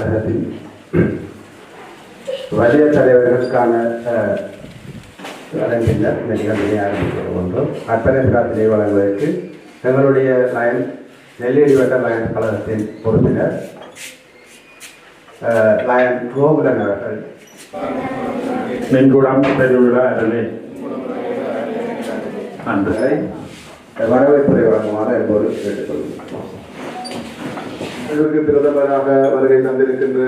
அஹ், வலய தலைவர்களுக்கான பின்னர் இந்த நிகழ்வினை ஆரம்பித்துக் கொள்கின்றோம் அர்ப்பணை பிரார்த்தனை வழங்குவதற்கு எங்களுடைய லயன் நெல்லேடி வட்ட லயன் கழகத்தின் பொறுப்பினர். லயன் கோகுலன் அவர்கள். மென்குடம் பெருவிழா அரணே. அன்று வரவேற்புரை வழங்குமாறு என்போடு கேட்டுக்கொள்கிறோம். இதற்கு பிரதமராக வருகை தந்திருக்கின்ற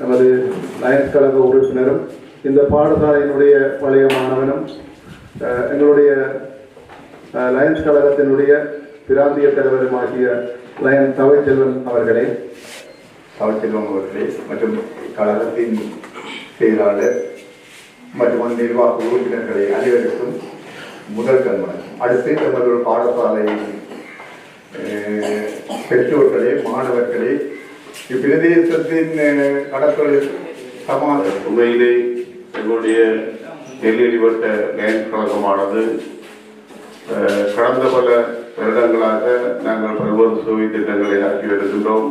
நமது லயன்ஸ் கழக உறுப்பினரும் இந்த பாடசாலையினுடைய பழைய மாணவனும் எங்களுடைய லயன்ஸ் கழகத்தினுடைய பிராந்திய தலைவருமாகிய லயன் தவைச்செல்வன் அவர்களே. தவைச்செல்வம் அவர்களே மற்றும் கழகத்தின் செயலாளர் மற்றும் நிர்வாக உறுப்பினர்களை அனைவருக்கும் முதல் கண்மணம் அடுத்து நமது பாடசாலையின் பெற்றோர்களே மாணவர்களே இப்பிரதேசத்தின் அஹ், கடற்கொள் சமாத உண்மையிலே எங்களுடைய நெல்லியடி வட்ட லைன் கழகமானது அஹ், கடந்த பல வருடங்களாக நாங்கள் பல்வேறு சுவை திட்டங்களை ஆக்கி வருகின்றோம்.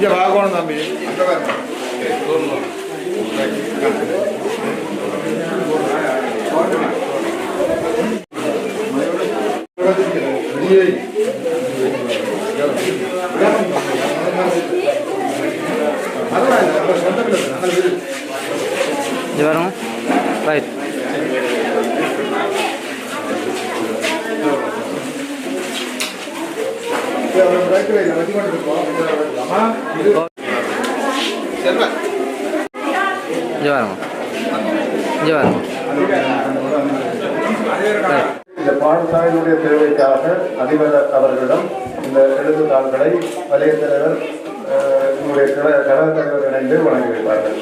이제 마고는 남이 এবার রাইট இங்கே இங்கே இந்த பாடசாலையினுடைய தேவைக்காக அதிபர் அவர்களிடம் இந்த எழுத்துத்தாள்களை வலய தலைவர் அஹ், என்னுடைய கழக தலைவர் இணைந்து வழங்கி வைப்பார்கள்